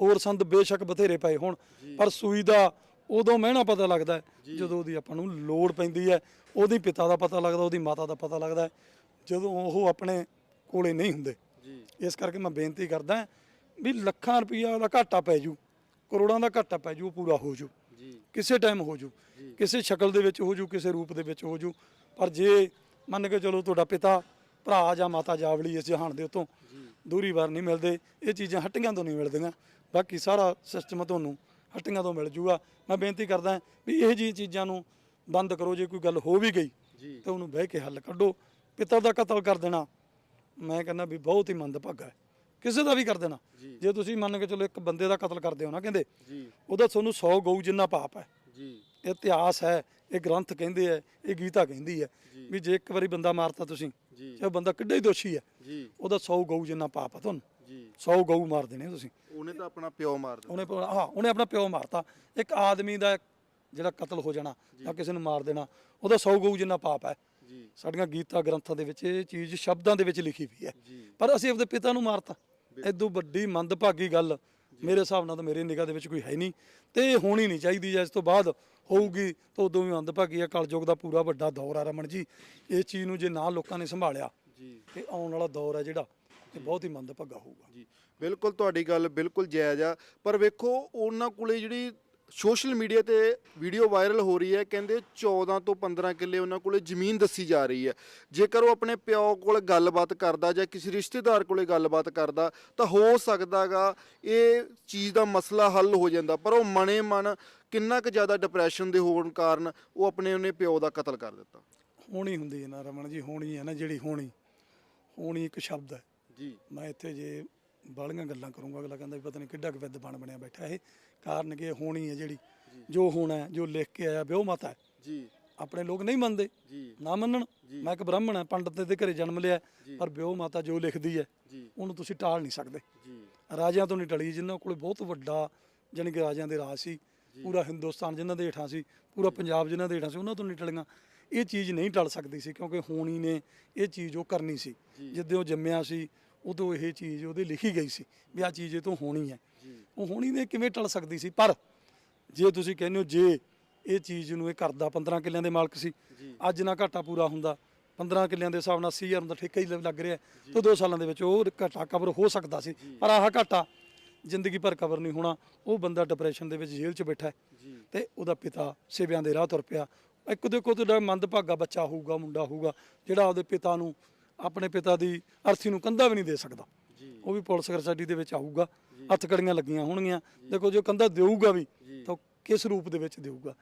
ਹੋਰ ਸੰਦ ਬੇਸ਼ੱਕ ਬਥੇਰੇ ਪਏ ਹੋਣ। ਪਰ ਸੂਈ ਦਾ ਉਦੋਂ ਮਹਿਣਾ ਪਤਾ ਲੱਗਦਾ ਹੈ ਜਦੋਂ ਉਹਦੀ ਆਪਾਂ ਨੂੰ ਲੋੜ ਪੈਂਦੀ ਹੈ। ਉਹਦੀ ਪਿਤਾ ਦਾ ਪਤਾ ਲੱਗਦਾ ਉਹਦੀ ਮਾਤਾ ਦਾ ਪਤਾ ਲੱਗਦਾ ਹੈ। ਜਦੋਂ ਉਹ ਆਪਣੇ ਕੋਲੇ ਨਹੀਂ ਹੁੰਦੇ।
ਜੀ।
ਇਸ ਕਰਕੇ ਮੈਂ ਬੇਨਤੀ ਕਰਦਾ ਵੀ ਲੱਖਾਂ ਰੁਪਈਆ ਦਾ ਘਾਟਾ ਪੈ ਜੂ ਕਰੋੜਾਂ ਦਾ ਘਾਟਾ ਪੈ ਜੂ ਉਹ ਪੂਰਾ ਹੋ ਜੀ। ਕਿਸੇ ਟਾਈਮ ਹੋ ਜੂ। ਕਿਸੇ ਸ਼ਕਲ ਦੇ ਵਿੱਚ ਹੋ ਜੂ ਕਿਸੇ ਰੂਪ ਦੇ ਵਿੱਚ ਹੋ ਜੂ। ਪਰ ਜੇ ਮੰਨ ਕੇ ਚਲੋ ਤੁਹਾਡਾ ਪਿਤਾ ਭਰਾ ਜਾਂ ਮਾਤਾ ਜਾਵੜੀ ਇਸ ਜਹਾਨ ਦੇ ਉਤੋਂ ਦੂਰੀ ਵਾਰ ਨਹੀਂ ਮਿਲਦੇ ਇਹ ਚੀਜ਼ਾਂ ਹੱਟੀਆਂ ਤੋਂ ਨਹੀਂ ਮਿਲਦੀਆਂ। ਬਾਕੀ ਸਾਰਾ ਸਿਸਟਮ ਤੁਹਾਨੂੰ ਹੱਟੀਆਂ ਤੋਂ ਮਿਲ ਜੂਗਾ। ਮੈਂ ਬੇਨਤੀ ਕਰਦਾ ਵੀ ਇਹ ਜੀ ਚੀਜ਼ਾਂ ਨੂੰ ਬੰਦ ਕਰੋ ਜੇ ਕੋਈ ਗੱਲ ਹੋ ਵੀ ਗਈ ਤੇ ਉਹਨੂੰ ਬਹਿ ਕੇ ਹੱਲ ਕੱਢੋ। ਪਿਤਾ ਦਾ ਕਤਲ ਕਰ ਦੇਣਾ ਮੈਂ ਕਹਿੰਦਾ ਵੀ ਬਹੁਤ ਹੀ ਮੰਦਭਾਗਾ ਹੈ। ਕਿਸੇ ਦਾ ਵੀ ਕਰ ਦੇਣਾ। ਜੇ। ਤੁਸੀਂ ਮੰਨ ਕੇ ਚਲੋ ਇੱਕ ਬੰਦੇ ਦਾ ਕਤਲ ਕਰਦੇ ਹੋ ਨਾ ਕਹਿੰਦੇ
ਜੀ।
ਉਹਦਾ ਤੁਹਾਨੂੰ 100 ਗਊ ਜਿੰਨਾ ਪਾਪ ਹੈ।
ਜੀ।
ਇਤਿਹਾਸ ਹੈ ਇਹ ਗ੍ਰੰਥ ਕਹਿੰਦੇ ਆ ਇਹ ਗੀਤਾ ਕਹਿੰਦੀ ਹੈ ਵੀ ਜੇ ਇੱਕ ਵਾਰੀ ਬੰਦਾ ਮਾਰਤਾ ਤੁਸੀਂ
ਜੀ।
ਬੰਦਾ ਕਿੱਡਾ ਹੀ ਦੋਸ਼ੀ ਹੈ।
ਜੀ।
ਉਹਦਾ 100 ਗਊ ਜਿੰਨਾ ਪਾਪ ਹੈ ਤੁਹਾਨੂੰ।
ਜੀ।
100 ਗਊ ਮਾਰ ਦੇਣੇ ਤੁਸੀਂ।
ਉਹਨੇ ਤਾਂ ਆਪਣਾ ਪਿਓ ਮਾਰ ਦਿੱਤਾ।
ਉਹਨੇ ਹਾਂ ਉਹਨੇ ਆਪਣਾ ਪਿਓ ਮਾਰਤਾ। ਇੱਕ ਆਦਮੀ ਦਾ ਜਿਹੜਾ ਕਤਲ ਹੋ ਜਾਣਾ ਜਾਂ। ਕਿਸੇ ਨੂੰ ਮਾਰ ਦੇਣਾ ਉਹਦਾ 100 ਗਊ ਜਿੰਨਾ ਪਾਪ ਹੈ।
ਜੀ।
ਸਾਡੀਆਂ ਗੀਤਾ ਗ੍ਰੰਥਾਂ ਦੇ ਵਿੱਚ ਇਹ ਚੀਜ਼ ਸ਼ਬਦਾਂ ਦੇ ਵਿੱਚ ਲਿਖੀ ਹੋਈ ਹੈ। ਪਰ ਅਸੀਂ ਆਪਣੇ ਪਿਤਾ ਨੂੰ ਮਾਰਤਾ। ਐਦੋਂ ਵੱਡੀ ਮੰਦਭਾਗੀ ਗੱਲ ਮੇਰੇ ਹਿਸਾਬ ਨਾਲ ਤਾਂ ਮੇਰੇ ਨਿਗਾਹ ਦੇ ਵਿੱਚ ਕੋਈ ਹੈ ਨਹੀਂ ਤੇ ਇਹ ਹੋਣੀ ਨਹੀਂ ਚਾਹੀਦੀ ਜੇ ਇਸ ਤੋਂ ਬਾਅਦ ਹੋਊਗੀ ਤਾਂ ਉਦੋਂ ਵੀ ਮੰਦਭਾਗੀ ਹੈ ਕਲਯੁਗ ਦਾ ਪੂਰਾ ਵੱਡਾ ਦੌਰ ਆ ਰਮਨ ਜੀ। ਇਹ ਚੀਜ਼ ਨੂੰ ਜੇ ਨਾ ਲੋਕਾਂ ਨੇ ਸੰਭਾਲਿਆ
ਜੀ।
ਤੇ ਆਉਣ ਵਾਲਾ ਦੌਰ ਹੈ ਜਿਹੜਾ ਇਹ ਬਹੁਤ ਹੀ ਮੰਦਭਾਗਾ ਹੋਊਗਾ।
ਜੀ। ਬਿਲਕੁਲ ਤੁਹਾਡੀ ਗੱਲ ਬਿਲਕੁਲ ਜਾਇਜ਼ ਆ ਪਰ ਵੇਖੋ ਉਹਨਾਂ ਕੋਲੇ ਜਿਹੜੀ ਸੋਸ਼ਲ ਮੀਡੀਆ ਤੇ ਵੀਡੀਓ ਵਾਇਰਲ ਹੋ ਰਹੀ ਹੈ। ਕਹਿੰਦੇ 14 ਤੋਂ 15 ਕਿੱਲੇ ਉਹਨਾਂ ਕੋਲੇ ਜ਼ਮੀਨ ਦੱਸੀ ਜਾ ਰਹੀ ਹੈ। ਜੇਕਰ ਉਹ ਆਪਣੇ ਪਿਓ ਕੋਲ ਗੱਲਬਾਤ ਕਰਦਾ ਜਾਂ ਕਿਸੇ ਰਿਸ਼ਤੇਦਾਰ ਕੋਲੇ ਗੱਲਬਾਤ ਕਰਦਾ ਤਾਂ ਹੋ ਸਕਦਾਗਾ ਇਹ ਚੀਜ਼ ਦਾ ਮਸਲਾ ਹੱਲ ਹੋ ਜਾਂਦਾ। ਪਰ ਉਹ ਮਨੇ ਮਨ ਕਿੰਨਾ ਕੁ ਜ਼ਿਆਦਾ ਡਿਪਰੈਸ਼ਨ ਦੇ ਹੋਣ ਕਾਰਨ ਉਹ ਆਪਣੇ ਉਹਨੇ ਪਿਓ ਦਾ ਕਤਲ ਕਰ ਦਿੱਤਾ।
ਹੋਣੀ ਹੁੰਦੀ ਹੈ ਨਾ ਰਮਨ ਜੀ ਹੋਣੀ ਹੈ ਨਾ ਜਿਹੜੀ ਹੋਣੀ। ਹੋਣੀ ਇੱਕ ਸ਼ਬਦ ਹੈ।
ਜੀ।
ਮੈਂ ਇੱਥੇ ਜੇ ਬਾਲੀਆਂ ਗੱਲਾਂ ਕਰੂੰਗਾ ਅਗਲਾ ਕਹਿੰਦਾ ਵੀ ਪਤਾ ਨਹੀਂ ਕਿੱਡਾ ਕੁ ਵਿਦਵਾਨ ਬਣਿਆ ਬੈਠਾ ਇਹ। ਕਾਰਨ ਕਿ ਹੋਣੀ ਹੈ ਜਿਹੜੀ ਜੋ ਹੋਣਾ ਹੈ ਜੋ ਲਿਖ ਕੇ ਆਇਆ ਵਿਉ ਮਾਤਾ ਹੈ।
ਜੀ।
ਆਪਣੇ ਲੋਕ ਨਹੀਂ ਮੰਨਦੇ
ਜੀ।
ਨਾ ਮੰਨਣ। ਮੈਂ ਇੱਕ ਬ੍ਰਾਹਮਣ ਹਾਂ ਪੰਡਤ ਦੇ ਘਰੇ ਜਨਮ ਲਿਆ ਪਰ ਬਿਓ ਮਾਤਾ ਜੋ ਲਿਖਦੀ ਹੈ
ਜੀ।
ਉਹਨੂੰ ਤੁਸੀਂ ਟਾਲ ਨਹੀਂ ਸਕਦੇ।
ਜੀ।
ਰਾਜਿਆਂ ਤੋਂ ਨਹੀਂ ਟਲੀ ਜਿਨ੍ਹਾਂ ਕੋਲੇ ਬਹੁਤ ਵੱਡਾ ਜਾਣੀ ਕਿ ਰਾਜਿਆਂ ਦੇ ਰਾਜ ਸੀ ਪੂਰਾ ਹਿੰਦੁਸਤਾਨ ਜਿਨ੍ਹਾਂ ਦੇ ਹੇਠਾਂ ਸੀ ਪੂਰਾ ਪੰਜਾਬ ਜਿਨ੍ਹਾਂ ਦੇ ਹੇਠਾਂ ਸੀ ਉਹਨਾਂ ਤੋਂ ਨਹੀਂ ਟਲੀਆਂ। ਇਹ ਚੀਜ਼ ਨਹੀਂ ਟਲ ਸਕਦੀ ਸੀ ਕਿਉਂਕਿ ਹੋਣੀ ਨੇ ਇਹ ਚੀਜ਼ ਉਹ ਕਰਨੀ ਸੀ। ਜਿੱਦੇ ਉਹ ਜੰਮਿਆ ਸੀ ਉਦੋਂ ਇਹ ਚੀਜ਼ ਉਹਦੇ ਲਿਖੀ ਗਈ ਸੀ ਵੀ ਆਹ ਚੀਜ਼ ਇਹ ਤੋਂ ਹੋਣੀ ਹੈ। ਉਹ ਹੋਣੀ ਨੇ ਕਿਵੇਂ ਟਲ ਸਕਦੀ ਸੀ? ਪਰ ਜੇ ਤੁਸੀਂ ਕਹਿੰਦੇ ਹੋ ਜੇ ਇਹ ਚੀਜ਼ ਨੂੰ ਇਹ ਕਰਦਾ 15 ਕਿੱਲਿਆਂ ਦੇ ਮਾਲਕ ਸੀ ਅੱਜ ਨਾ ਘਾਟਾ ਪੂਰਾ ਹੁੰਦਾ 15 ਕਿੱਲਿਆਂ ਦੇ ਹਿਸਾਬ ਨਾਲ 80000 ਦਾ ਠੇਕਾ ਹੀ ਲੱਗ ਰਿਹਾ। ਤੇ 2 ਸਾਲਾਂ ਦੇ ਵਿੱਚ ਉਹ ਘਾਟਾ ਕਵਰ ਹੋ ਸਕਦਾ ਸੀ। ਪਰ ਆਹ ਘਾਟਾ ਜ਼ਿੰਦਗੀ ਭਰ ਕਵਰ ਨਹੀਂ ਹੋਣਾ ਉਹ ਬੰਦਾ ਡਿਪਰੈਸ਼ਨ ਦੇ ਵਿੱਚ ਜੇਲ੍ਹ 'ਚ ਬੈਠਾ ਤੇ ਉਹਦਾ ਪਿਤਾ ਸੇਵਿਆਂ ਦੇ ਰਾਹ ਤੁਰ ਪਿਆ। ਇੱਕ ਦੇਖੋ ਤੁਹਾਡਾ ਮੰਦਭਾਗਾ ਬੱਚਾ ਹੋਊਗਾ ਮੁੰਡਾ ਹੋਊਗਾ ਜਿਹੜਾ ਆਪਦੇ ਪਿਤਾ ਨੂੰ ਆਪਣੇ ਪਿਤਾ ਦੀ ਅਰਥੀ ਨੂੰ ਕੰਧਾ ਵੀ ਨਹੀਂ ਦੇ ਸਕਦਾ। ਉਹ ਵੀ ਪੁਲਿਸ ਕਸਟਡੀ ਦੇ ਵਿੱਚ ਆਊਗਾ ਹੱਥ ਕੜੀਆਂ ਲੱਗੀਆਂ ਹੋਣਗੀਆਂ ਦੇਖੋ ਜੇ ਕੰਧਾ ਦੇਊਗਾ ਵੀ ਤਾਂ ਕਿਸ ਰੂਪ ਦੇ ਵਿੱਚ ਦੇਊਗਾ?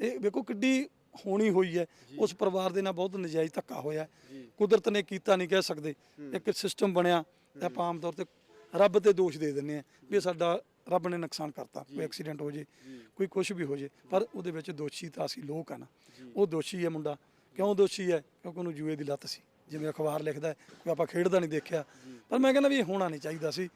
ਇਹ ਵੇਖੋ ਕਿੱਡੀ ਹੋਣੀ ਹੋਈ ਹੈ। ਉਸ ਪਰਿਵਾਰ ਦੇ ਨਾਲ ਬਹੁਤ ਨਜਾਇਜ਼ ਧੱਕਾ ਹੋਇਆ। ਕੁਦਰਤ ਨੇ ਕੀਤਾ ਨਹੀਂ ਕਹਿ ਸਕਦੇ। ਇੱਕ ਸਿਸਟਮ ਬਣਿਆ ਤੇ ਆਪਾਂ ਆਮ ਤੌਰ ਤੇ ਰੱਬ ਤੇ ਦੋਸ਼ ਦੇ ਦਿੰਦੇ ਆ ਵੀ ਸਾਡਾ ਰੱਬ ਨੇ ਨੁਕਸਾਨ ਕਰਤਾ ਕੋਈ ਐਕਸੀਡੈਂਟ ਹੋ ਜੇ ਕੋਈ ਕੁਝ ਵੀ ਹੋ ਜੇ। ਪਰ ਉਹਦੇ ਵਿੱਚ ਦੋਸ਼ੀ ਤਾਂ ਅਸੀਂ ਲੋਕ ਆ ਨਾ। ਉਹ ਦੋਸ਼ੀ ਹੈ ਮੁੰਡਾ। ਕਿਉਂ ਦੋਸ਼ੀ ਹੈ? ਕਿਉਂਕਿ ਉਹਨੂੰ ਜੂਏ ਦੀ ਲੱਤ ਸੀ। ਜਿਵੇਂ ਅਖਬਾਰ ਲਿਖਦਾ ਹੈ ਕਿ ਆਪਾਂ ਖੇਡਦਾ ਨਹੀਂ ਦੇਖਿਆ। ਪਰ ਮੈਂ ਕਹਿੰਦਾ ਵੀ ਇਹ ਹੋਣਾ ਨਹੀਂ ਚਾਹੀਦਾ ਸੀ।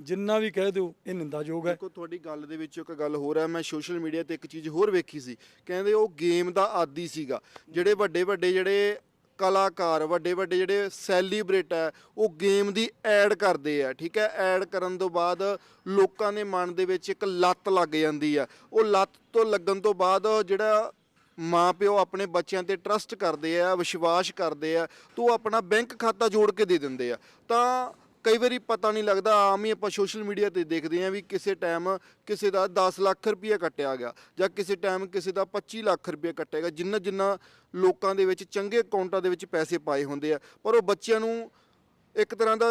ਜਿੰਨਾ ਵੀ ਕਹਿ ਦਿਓ ਇਹ ਨਿੰਦਾਯੋਗ ਹੈ।
ਦੇਖੋ ਤੁਹਾਡੀ ਗੱਲ ਦੇ ਵਿੱਚ ਇੱਕ ਗੱਲ ਹੋਰ ਹੈ ਮੈਂ ਸੋਸ਼ਲ ਮੀਡੀਆ ਤੇ ਇੱਕ ਚੀਜ਼ ਹੋਰ ਵੇਖੀ ਸੀ। ਕਹਿੰਦੇ ਉਹ ਗੇਮ ਦਾ ਆਦੀ ਸੀਗਾ। ਜਿਹੜੇ ਵੱਡੇ ਵੱਡੇ ਜਿਹੜੇ ਕਲਾਕਾਰ ਵੱਡੇ ਵੱਡੇ ਜਿਹੜੇ ਸੈਲੀਬ੍ਰੇਟ ਹੈ ਉਹ ਗੇਮ ਦੀ ਐਡ ਕਰਦੇ ਆ ਠੀਕ ਹੈ? ਐਡ ਕਰਨ ਤੋਂ ਬਾਅਦ ਲੋਕਾਂ ਦੇ ਮਨ ਦੇ ਵਿੱਚ ਇੱਕ ਲੱਤ ਲੱਗ ਜਾਂਦੀ ਆ। ਉਹ ਲੱਤ ਤੋਂ ਲੱਗਣ ਤੋਂ ਬਾਅਦ ਜਿਹੜਾ ਮਾਂ ਪਿਓ ਆਪਣੇ ਬੱਚਿਆਂ ਤੇ ਟਰਸਟ ਕਰਦੇ ਆ ਵਿਸ਼ਵਾਸ ਕਰਦੇ ਆ ਤਾਂ ਆਪਣਾ ਬੈਂਕ ਖਾਤਾ ਜੋੜ ਕੇ ਦੇ ਦਿੰਦੇ ਆ। ਤਾਂ ਕਈ ਵਾਰੀ ਪਤਾ ਨਹੀਂ ਲੱਗਦਾ ਆਮ ਹੀ ਆਪਾਂ ਸੋਸ਼ਲ ਮੀਡੀਆ ਤੇ ਦੇਖਦੇ ਆ ਵੀ ਕਿਸੇ ਟਾਈਮ ਕਿਸੇ ਦਾ 10 ਲੱਖ ਰੁਪਏ ਕੱਟਿਆ ਗਿਆ ਜਾਂ ਕਿਸੇ ਟਾਈਮ ਕਿਸੇ ਦਾ 25 ਲੱਖ ਰੁਪਏ ਕੱਟਿਆ ਗਿਆ। ਜਿੰਨਾ ਜਿੰਨਾ ਲੋਕਾਂ ਦੇ ਵਿੱਚ ਚੰਗੇ ਅਕਾਊਂਟਾਂ ਦੇ ਵਿੱਚ ਪੈਸੇ ਪਾਏ ਹੁੰਦੇ ਆ ਪਰ ਉਹ ਬੱਚਿਆਂ ਨੂੰ ਇੱਕ ਤਰ੍ਹਾਂ ਦਾ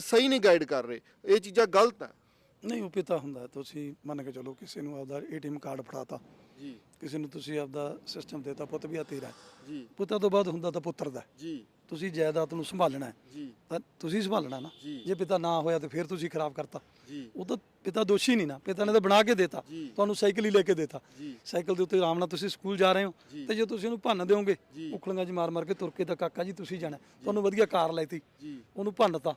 ਸਹੀ ਨਹੀਂ ਗਾਈਡ ਕਰ ਰਹੇ। ਇਹ ਚੀਜ਼ਾਂ ਗਲਤ ਹੈ
ਨਹੀਂ ਉਹ ਪਿਤਾ ਹੁੰਦਾ। ਤੁਸੀਂ ਮੰਨ ਕੇ ਚਲੋ ਕਿਸੇ ਨੂੰ ਆਪਦਾ ਏਟੀਐਮ ਕਾਰਡ ਫੜਾਤਾ।
ਜੀ।
ਕਿਸੇ ਨੂੰ ਤੁਸੀਂ ਆਪਦਾ ਸਿਸਟਮ ਦੇਤਾ ਪੁੱਤ ਵੀ ਆ ਤੇਰਾ।
ਜੀ।
ਪੁੱਤਾਂ ਤੋਂ ਬਾਅਦ ਹੁੰਦਾ ਤਾਂ ਪੁੱਤਰ ਦਾ।
ਜੀ।
ਤੁਸੀਂ ਜਾਇਦਾਦ ਨੂੰ ਸੰਭਾਲਣਾ ਹੈ।
ਜੀ।
ਤਾਂ ਤੁਸੀਂ ਸੰਭਾਲਣਾ ਨਾ।
ਜੀ।
ਪਿਤਾ ਨਾ ਹੋਇਆ ਤਾਂ ਫਿਰ ਤੁਸੀਂ ਖਰਾਬ ਕਰਤਾ।
ਜੀ।
ਉਹ ਤਾਂ ਪਿਤਾ ਦੋਸ਼ੀ ਨਹੀਂ ਨਾ। ਪਿਤਾ ਨੇ ਤਾਂ ਬਣਾ ਕੇ ਦੇਤਾ। ਤੁਹਾਨੂੰ ਸਾਈਕਲ ਹੀ ਲੈ ਕੇ ਦੇਤਾ। ਸਾਈਕਲ ਦੇ ਉੱਤੇ ਆਰਾਮ ਨਾਲ ਤੁਸੀਂ ਸਕੂਲ ਜਾ ਰਹੇ ਹੋ। ਤੇ ਜੇ ਤੁਸੀਂ ਉਹਨੂੰ ਭੰਨ ਦਿਓਗੇ। ਉਖਲੀਆਂ 'ਚ ਮਾਰ ਮਾਰ ਕੇ ਤੁਰ ਕੇ ਤਾਂ ਕਾਕਾ ਜੀ ਤੁਸੀਂ ਜਾਣਾ ਤੁਹਾਨੂੰ ਵਧੀਆ ਕਾਰ ਲੈਤੀ ਉਹਨੂੰ ਭੰਨਤਾ।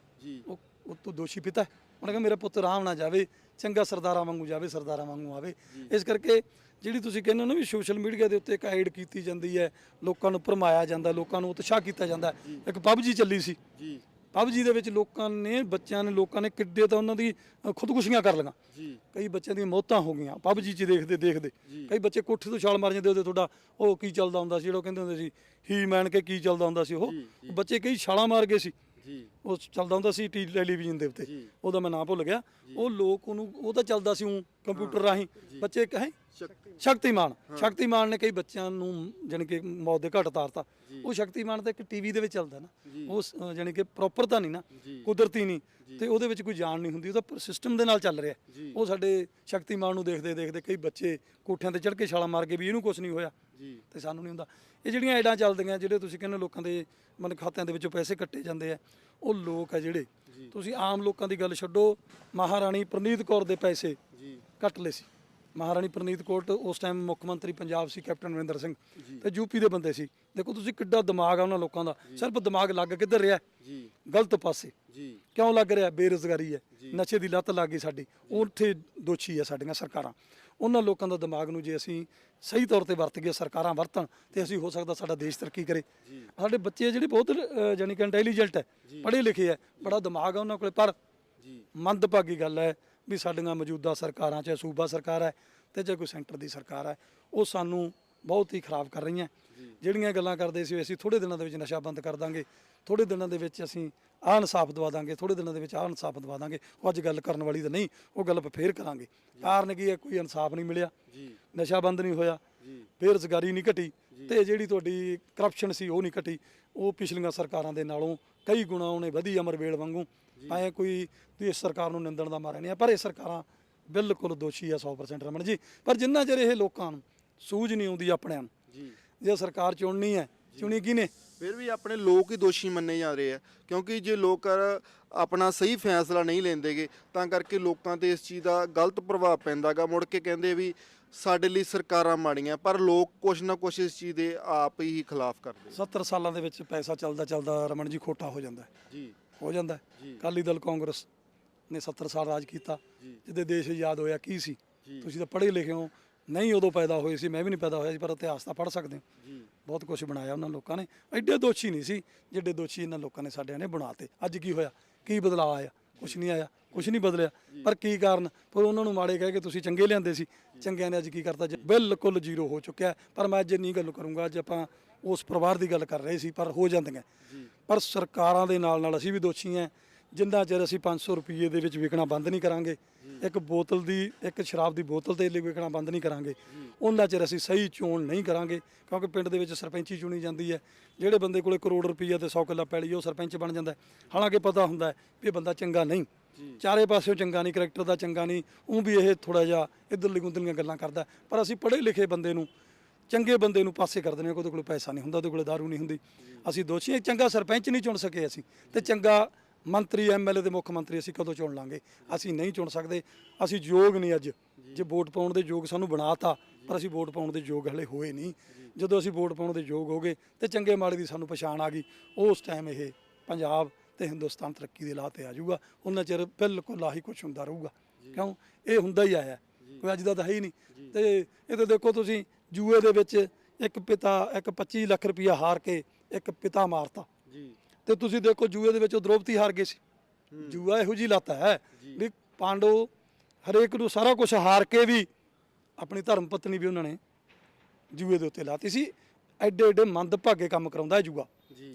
ਉਹ ਉਹ ਤੋਂ ਦੋਸ਼ੀ ਪਿਤਾ ਹੈ। ਉਹਨੇ ਕਿਹਾ ਮੇਰਾ ਪੁੱਤ ਆਰਾਮ ਨਾਲ ਜਾਵੇ ਚੰਗਾ ਸਰਦਾਰਾਂ ਵਾਂਗੂ ਜਾਵੇ ਸਰਦਾਰਾਂ ਵਾਂਗੂ ਆਵੇ। ਇਸ ਕਰਕੇ ਜਿਹੜੀ ਤੁਸੀਂ ਕਹਿੰਦੇ ਹੋ ਨਾ ਵੀ ਸੋਸ਼ਲ ਮੀਡੀਆ ਦੇ ਉੱਤੇ ਇੱਕ ਐਡ ਕੀਤੀ ਜਾਂਦੀ ਹੈ ਲੋਕਾਂ ਨੂੰ ਭਰਮਾਇਆ ਜਾਂਦਾ ਲੋਕਾਂ ਨੂੰ ਉਤਸ਼ਾਹ ਕੀਤਾ ਜਾਂਦਾ। ਇੱਕ ਪਬਜੀ ਚੱਲੀ ਸੀ।
ਜੀ।
ਪਬਜੀ ਦੇ ਵਿੱਚ ਲੋਕਾਂ ਨੇ ਬੱਚਿਆਂ ਨੇ ਲੋਕਾਂ ਨੇ ਕਿੱਡੇ ਤਾਂ ਉਹਨਾਂ ਦੀ ਅ, ਖੁਦਕੁਸ਼ੀਆਂ ਕਰ ਲਈਆਂ।
ਜੀ।
ਕਈ ਬੱਚਿਆਂ ਦੀਆਂ ਮੌਤਾਂ ਹੋ ਗਈਆਂ ਪਬਜੀ 'ਚ ਦੇਖਦੇ ਦੇਖਦੇ। ਕਈ ਬੱਚੇ ਕੋਠੇ ਤੋਂ ਛਾਲ ਮਾਰ ਜਾਂਦੇ ਉਹਦੇ ਤੁਹਾਡਾ ਉਹ ਕੀ ਚੱਲਦਾ ਹੁੰਦਾ ਸੀ ਜਿਹੜਾ ਉਹ ਕਹਿੰਦੇ ਹੁੰਦੇ ਸੀ ਹੀ ਮੈਨ ਕੇ ਕੀ ਚੱਲਦਾ ਹੁੰਦਾ ਸੀ ਉਹ। ਬੱਚੇ ਕਈ ਛਾਲਾਂ ਮਾਰ ਗਏ ਸੀ। ਉਹ ਚੱਲਦਾ ਹੁੰਦਾ ਸੀ ਟੀ ਟੈਲੀਵਿਜ਼ਨ ਦੇ ਉੱਤੇ। ਉਹਦਾ ਮੈਂ ਨਾਂ ਭੁੱਲ ਗਿਆ। ਉਹ ਲੋਕ ਉਹਨੂੰ ਉਹ ਤਾਂ ਚੱਲਦਾ ਸੀ ਉਹ ਕੰਪਿਊਟਰ ਰਾਹੀਂ। ਬੱਚੇ ਕਹੇ
ਸ਼ਕਤੀ
ਸ਼ਕਤੀਮਾਨ। ਸ਼ਕਤੀਮਾਨ ਨੇ ਕਈ ਬੱਚਿਆਂ ਨੂੰ ਜਾਣੀ ਕਿ ਮੌਤ ਦੇ ਘਾਟ ਉਤਾਰਤਾ। ਉਹ ਸ਼ਕਤੀਮਾਨ ਤਾਂ ਇੱਕ ਟੀਵੀ ਦੇ ਵਿੱਚ ਚੱਲਦਾ ਨਾ। ਉਹ ਸ- ਜਾਣੀ ਕਿ ਪ੍ਰੋਪਰ ਤਾਂ ਨਹੀਂ ਨਾ। ਕੁਦਰਤੀ ਨਹੀਂ। ਤੇ ਉਹਦੇ ਵਿੱਚ ਕੋਈ ਜਾਨ ਨਹੀਂ ਹੁੰਦੀ। ਉਹ ਤਾਂ ਸਿਸਟਮ ਦੇ ਨਾਲ ਚੱਲ ਰਿਹਾ। ਉਹ ਸਾਡੇ ਸ਼ਕਤੀਮਾਨ ਨੂੰ ਦੇਖਦੇ ਦੇਖਦੇ ਕਈ ਬੱਚੇ ਕੋਠਿਆਂ ਤੇ ਚੜ੍ਹ ਕੇ ਛਾਲਾਂ ਮਾਰ ਕੇ ਵੀ ਇਹਨੂੰ ਕੁਝ ਨਹੀਂ ਹੋਇਆ।
ਜੀ।
ਤੇ ਸਾਨੂੰ ਨਹੀਂ ਹੁੰਦਾ। ਇਹ ਜਿਹੜੀਆਂ ਐਡਾਂ ਚੱਲਦੀਆਂ ਜਿਹੜੇ ਤੁਸੀਂ ਕਹਿੰਦੇ ਲੋਕਾਂ ਦੇ ਮਨ ਖਾਤਿਆਂ ਦੇ ਵਿੱਚੋਂ ਪੈਸੇ ਕੱਟੇ ਜਾਂਦੇ ਆ ਉਹ ਲੋਕ ਆ ਜਿਹੜੇ। ਤੁਸੀਂ ਆਮ ਲੋਕਾਂ ਦੀ ਗੱਲ ਛੱਡੋ ਮਹਾਰਾਣੀ ਪ੍ਰਨੀਤ ਕੌਰ ਦੇ ਪੈਸੇ
ਜੀ।
ਕੱਟ ਲਏ ਸੀ। ਮਹਾਰਾਣੀ ਪ੍ਰਨੀਤ ਕੌਰ ਉਸ ਟਾਈਮ ਮੁੱਖ ਮੰਤਰੀ ਪੰਜਾਬ ਸੀ ਕੈਪਟਨ ਅਮਰਿੰਦਰ ਸਿੰਘ। ਤੇ ਯੂਪੀ ਦੇ ਬੰਦੇ ਸੀ। ਦੇਖੋ ਤੁਸੀਂ ਕਿੱਡਾ ਦਿਮਾਗ ਆ ਉਹਨਾਂ ਲੋਕਾਂ ਦਾ। ਸਿਰਫ ਦਿਮਾਗ ਲੱਗ ਕਿੱਧਰ ਰਿਹਾ?
ਜੀ।
ਗਲਤ ਪਾਸੇ।
ਜੀ।
ਕਿਉਂ ਲੱਗ ਰਿਹਾ? ਬੇਰੁਜ਼ਗਾਰੀ ਹੈ। ਨਸ਼ੇ ਦੀ ਲੱਤ ਲੱਗ ਗਈ ਸਾਡੀ। ਉੱਥੇ ਦੋਸ਼ੀ ਹੈ ਸਾਡੀਆਂ ਸਰਕਾਰਾਂ। ਉਹਨਾਂ ਲੋਕਾਂ ਦਾ ਦਿਮਾਗ ਨੂੰ ਜੇ ਅਸੀਂ ਸਹੀ ਤੌਰ ਤੇ ਵਰਤ ਗਏ ਸਰਕਾਰਾਂ ਵਰਤਣ ਤੇ ਅਸੀਂ ਹੋ ਸਕਦਾ ਸਾਡਾ ਦੇਸ਼ ਤਰੱਕੀ ਕਰੇ। ਸਾਡੇ ਬੱਚੇ ਜਿਹੜੇ ਬਹੁਤ ਜਾਣੀ ਕਿ ਇੰਟੈਲੀਜੈਂਟ ਹੈ ਪੜ੍ਹੇ ਲਿਖੇ ਹੈ ਬੜਾ ਦਿਮਾਗ ਹੈ ਉਹਨਾਂ ਕੋਲੇ ਪਰ ਮੰਦਭਾਗੀ ਗੱਲ ਹੈ ਵੀ ਸਾਡੀਆਂ ਮੌਜੂਦਾ ਸਰਕਾਰਾਂ ਚਾਹੇ ਸੂਬਾ ਸਰਕਾਰ ਹੈ ਤੇ ਚਾਹੇ ਕੋਈ ਸੈਂਟਰ ਦੀ ਸਰਕਾਰ ਹੈ ਉਹ ਸਾਨੂੰ ਬਹੁਤ ਹੀ ਖਰਾਬ ਕਰ ਰਹੀਆਂ। ਜਿਹੜੀਆਂ ਗੱਲਾਂ ਕਰਦੇ ਸੀ ਅਸੀਂ ਥੋੜੇ ਦਿਨਾਂ ਦੇ ਵਿੱਚ ਨਸ਼ਾ ਬੰਦ ਕਰ ਦਾਂਗੇ ਥੋੜੇ ਦਿਨਾਂ ਦੇ ਵਿੱਚ ਅਸੀਂ ਆਹ ਇਨਸਾਫ ਦਵਾ ਦਾਂਗੇ ਥੋੜੇ ਦਿਨਾਂ ਦੇ ਵਿੱਚ ਆਹ ਇਨਸਾਫ ਦਵਾ ਦਾਂਗੇ ਉਹ ਅੱਜ ਗੱਲ ਕਰਨ ਵਾਲੀ ਤਾਂ ਨਹੀਂ ਉਹ ਗੱਲ ਆਪਾਂ ਫੇਰ ਕਰਾਂਗੇ। ਕਾਰਨ ਕੀ ਹੈ? ਕੋਈ ਇਨਸਾਫ ਨਹੀਂ ਮਿਲਿਆ
ਜੀ।
ਨਸ਼ਾ ਬੰਦ ਨਹੀਂ ਹੋਇਆ
ਜੀ।
ਬੇਰੁਜ਼ਗਾਰੀ ਨਹੀਂ ਘਟੀ ਤੇ ਜਿਹੜੀ ਤੁਹਾਡੀ ਕਰਪਸ਼ਨ ਸੀ ਉਹ ਨਹੀਂ ਘਟੀ ਉਹ ਪਿਛਲੀਆਂ ਸਰਕਾਰਾਂ ਦੇ ਨਾਲੋਂ ਕਈ ਗੁਣਾ ਉਹਨੇ ਵਧੀ ਅਮਰਵੇਲ ਵਾਂਗੂ ਐ ਕੋਈ ਇਸ ਸਰਕਾਰ ਨੂੰ ਨਿੰਦਣ ਦਾ ਮਾਰਿਆ ਨਹੀਂ ਪਰ ਇਹ ਸਰਕਾਰਾਂ ਬਿਲਕੁਲ ਦੋਸ਼ੀ ਆ 100% ਰਮਨ ਜੀ ਪਰ ਜਿੰਨਾ ਚਿਰ ਇਹ ਲੋਕਾਂ ਨੂੰ ਸੂਝ ਨਹੀਂ ਆਉਂਦੀ ਆਪਣਿਆਂ ਨੂੰ
ਜੀ।
ਜੇ ਸਰਕਾਰ ਚੁਣਨੀ ਹੈ ਚੁਣੀ ਕਿਹਨੇ
ਫਿਰ ਵੀ ਆਪਣੇ ਲੋਕ ਹੀ ਦੋਸ਼ੀ ਮੰਨੇ ਜਾ ਰਹੇ ਆ ਕਿਉਂਕਿ ਜੇ ਲੋਕ ਆਪਣਾ ਸਹੀ ਫੈਸਲਾ ਨਹੀਂ ਲੈਂਦੇਗੇ ਤਾਂ ਕਰਕੇ ਲੋਕਾਂ ਤੇ ਇਸ ਚੀਜ਼ ਦਾ ਗਲਤ ਪ੍ਰਭਾਵ ਪੈਂਦਾਗਾ ਮੁੜ ਕੇ ਕਹਿੰਦੇ ਵੀ ਸਾਡੇ ਲਈ ਸਰਕਾਰਾਂ ਮਾੜੀਆਂ ਪਰ ਲੋਕ ਕੁਛ ਨਾ ਕੁਛ ਇਸ ਚੀਜ਼ ਦੇ ਆਪ ਹੀ ਖਿਲਾਫ ਕਰਦੇ
70 ਸਾਲਾਂ ਦੇ ਵਿੱਚ ਪੈਸਾ ਚੱਲਦਾ ਚੱਲਦਾ ਰਮਨ ਜੀ ਖੋਟਾ ਹੋ ਜਾਂਦਾ।
ਜੀ
ਹੋ ਜਾਂਦਾ। ਅਕਾਲੀ ਦਲ ਕਾਂਗਰਸ ਨੇ 70 ਸਾਲ ਰਾਜ ਕੀਤਾ। ਜਿਹਦੇ ਦੇਸ਼ ਆਜ਼ਾਦ ਹੋਇਆ ਕੀ ਸੀ। ਤੁਸੀਂ ਤਾਂ ਪੜ੍ਹੇ ਲਿਖੇ ਹੋ ਨਹੀਂ ਉਦੋਂ ਪੈਦਾ ਹੋਏ ਸੀ ਮੈਂ ਵੀ ਨਹੀਂ ਪੈਦਾ ਹੋਇਆ ਸੀ ਪਰ ਇਤਿਹਾਸ ਤਾਂ ਪੜ੍ਹ ਸਕਦੇ ਹੋ।
ਜੀ।
ਬਹੁਤ ਕੁਝ ਬਣਾਇਆ ਉਹਨਾਂ ਲੋਕਾਂ ਨੇ। ਐਡੇ ਦੋਸ਼ੀ ਨਹੀਂ ਸੀ ਜਿੱਡੇ ਦੋਸ਼ੀ ਇਹਨਾਂ ਲੋਕਾਂ ਨੇ ਸਾਡਿਆਂ ਨੇ ਬਣਾਤੇ ਅੱਜ ਕੀ ਹੋਇਆ? ਕੀ ਬਦਲਾਅ ਆਇਆ? ਕੁਝ ਨਹੀਂ ਆਇਆ ਕੁਝ ਨਹੀਂ ਬਦਲਿਆ। ਪਰ ਕੀ ਕਾਰਨ? ਪਰ ਉਹਨਾਂ ਨੂੰ ਮਾੜੇ ਕਹਿ ਕੇ ਤੁਸੀਂ ਚੰਗੇ ਲਿਆਂਦੇ ਸੀ। ਚੰਗਿਆਂ ਨੇ ਅੱਜ ਕੀ ਕਰਤਾ? ਬਿਲਕੁਲ ਜ਼ੀਰੋ ਹੋ ਚੁੱਕਿਆ। ਪਰ ਮੈਂ ਅੱਜ ਨਹੀਂ ਗੱਲ ਕਰੂੰਗਾ ਅੱਜ ਆਪਾਂ ਉਸ ਪਰਿਵਾਰ ਦੀ ਗੱਲ ਕਰ ਰਹੇ ਸੀ ਪਰ ਹੋ ਜਾਂਦੀਆਂ। ਪਰ ਸਰਕਾਰਾਂ ਦੇ ਨਾਲ ਨਾਲ ਅਸੀਂ ਵੀ ਦੋਸ਼ੀ ਹਾਂ। ਜਿੰਨਾ ਚਿਰ ਅਸੀਂ 500 ਰੁਪਏ ਦੇ ਵਿੱਚ ਵਿਕਣਾ ਬੰਦ ਨਹੀਂ ਕਰਾਂਗੇ, ਇੱਕ ਬੋਤਲ ਦੀ, ਇੱਕ ਸ਼ਰਾਬ ਦੀ ਬੋਤਲ ਤੇ ਲਈ ਵਿਕਣਾ ਬੰਦ ਨਹੀਂ ਕਰਾਂਗੇ, ਉਹਨਾਂ ਚਿਰ ਅਸੀਂ ਸਹੀ ਚੋਣ ਨਹੀਂ ਕਰਾਂਗੇ, ਕਿਉਂਕਿ ਪਿੰਡ ਦੇ ਵਿੱਚ ਸਰਪੰਚੀ ਚੁਣੀ ਜਾਂਦੀ ਹੈ। ਜਿਹੜੇ ਬੰਦੇ ਕੋਲੇ ਕਰੋੜ ਰੁਪਈਆ ਤੇ 100 ਕਿੱਲਾ ਪੈਲੀ, ਉਹ ਸਰਪੰਚ ਬਣ ਜਾਂਦਾ ਹਾਲਾਂਕਿ ਪਤਾ ਹੁੰਦਾ ਵੀ ਇਹ ਬੰਦਾ ਚੰਗਾ ਨਹੀਂ। ਚਾਰੇ ਪਾਸਿਓਂ ਚੰਗਾ ਨਹੀਂ, ਕਰੈਕਟਰ ਦਾ ਚੰਗਾ ਨਹੀਂ ਉਹ ਵੀ ਇਹ ਥੋੜਾ ਜਿਹਾ ਇਧਰਲੀ ਗੁੰਦਲੀਆਂ ਗੱਲਾਂ ਕਰਦਾ ਪਰ ਅਸੀਂ ਪੜ੍ਹੇ ਲਿਖੇ ਬੰਦੇ ਨੂੰ, ਚੰਗੇ ਬੰਦੇ ਨੂੰ ਪਾਸੇ ਕਰ ਦਿੰਦੇ ਹਾਂ ਉਹਦੇ ਕੋਲ ਪੈਸਾ ਨਹੀਂ ਹੁੰਦਾ, ਉਹਦੇ ਕੋਲ ਦਾਰੂ ਨਹੀਂ ਹੁੰਦੀ। ਅਸੀਂ ਦੋਸ਼ੀ ਚੰਗਾ ਸਰਪੰਚ ਨਹੀਂ ਚੁਣ ਸਕੇ ਅਸੀਂ, ਤੇ ਚੰਗਾ ਮੰਤਰੀ ਐਮਐਲਏ ਤੇ ਮੁੱਖ ਮੰਤਰੀ ਅਸੀਂ ਕਦੋਂ ਚੁਣ ਲਾਂਗੇ? ਅਸੀਂ ਨਹੀਂ ਚੁਣ ਸਕਦੇ। ਅਸੀਂ ਯੋਗ ਨਹੀਂ ਅੱਜ। ਜੇ। ਵੋਟ ਪਾਉਣ ਦੇ ਯੋਗ ਸਾਨੂੰ ਬਣਾਤਾ ਪਰ ਅਸੀਂ ਵੋਟ ਪਾਉਣ ਦੇ ਯੋਗ ਹਲੇ ਹੋਏ ਨਹੀਂ। ਜਦੋਂ ਅਸੀਂ ਵੋਟ ਪਾਉਣ ਦੇ ਯੋਗ ਹੋ ਗਏ ਤੇ ਚੰਗੇ ਮਾੜੇ ਦੀ ਸਾਨੂੰ ਪਛਾਣ ਆ ਗਈ। ਉਸ ਟਾਈਮ ਇਹ ਪੰਜਾਬ ਤੇ ਹਿੰਦੁਸਤਾਨ ਤਰੱਕੀ ਦੇ ਲਾਹ ਤੇ ਆ ਜਾਊਗਾ। ਉਹਨਾਂ ਚਿਰ ਬਿਲਕੁਲ ਆਹੀ ਕੁਝ ਹੁੰਦਾ ਰਹੂਗਾ। ਕਿਉਂ? ਇਹ ਹੁੰਦਾ ਹੀ ਆਇਆ। ਕੋਈ ਅੱਜ ਦਾ ਤਾਂ ਹੈ ਹੀ ਨਹੀਂ। ਤੇ ਇਹ ਤਾਂ ਦੇਖੋ ਤੁਸੀਂ ਜੂਏ ਦੇ ਵਿੱਚ ਇੱਕ ਪਿਤਾ ਇੱਕ 25 ਲੱਖ ਰੁਪਇਆ ਹਾਰ ਕੇ ਇੱਕ ਪਿਤਾ ਮਾਰਤਾ।
ਜੀ।
ਤੇ ਤੁਸੀਂ ਦੇਖੋ ਜੂਏ ਦੇ ਵਿੱਚ ਉਹ ਦ੍ਰੋਪਦੀ ਹਾਰ ਗਏ ਸੀ। ਜੂਆ ਇਹੋ ਜੀ ਲੱਤ ਹੈ ਵੀ ਪਾਂਡੋ ਹਰੇਕ ਨੂੰ ਸਾਰਾ ਕੁਝ ਹਾਰ ਕੇ ਵੀ ਆਪਣੀ ਧਰਮ ਪਤਨੀ ਵੀ ਉਹਨਾਂ ਨੇ ਜੂਏ ਦੇ ਉੱਤੇ ਲਾਤੀ ਸੀ। ਐਡੇ ਐਡੇ ਮੰਦ ਭਾਗੇ ਕੰਮ ਕਰਾਉਂਦਾ ਜੂਆ।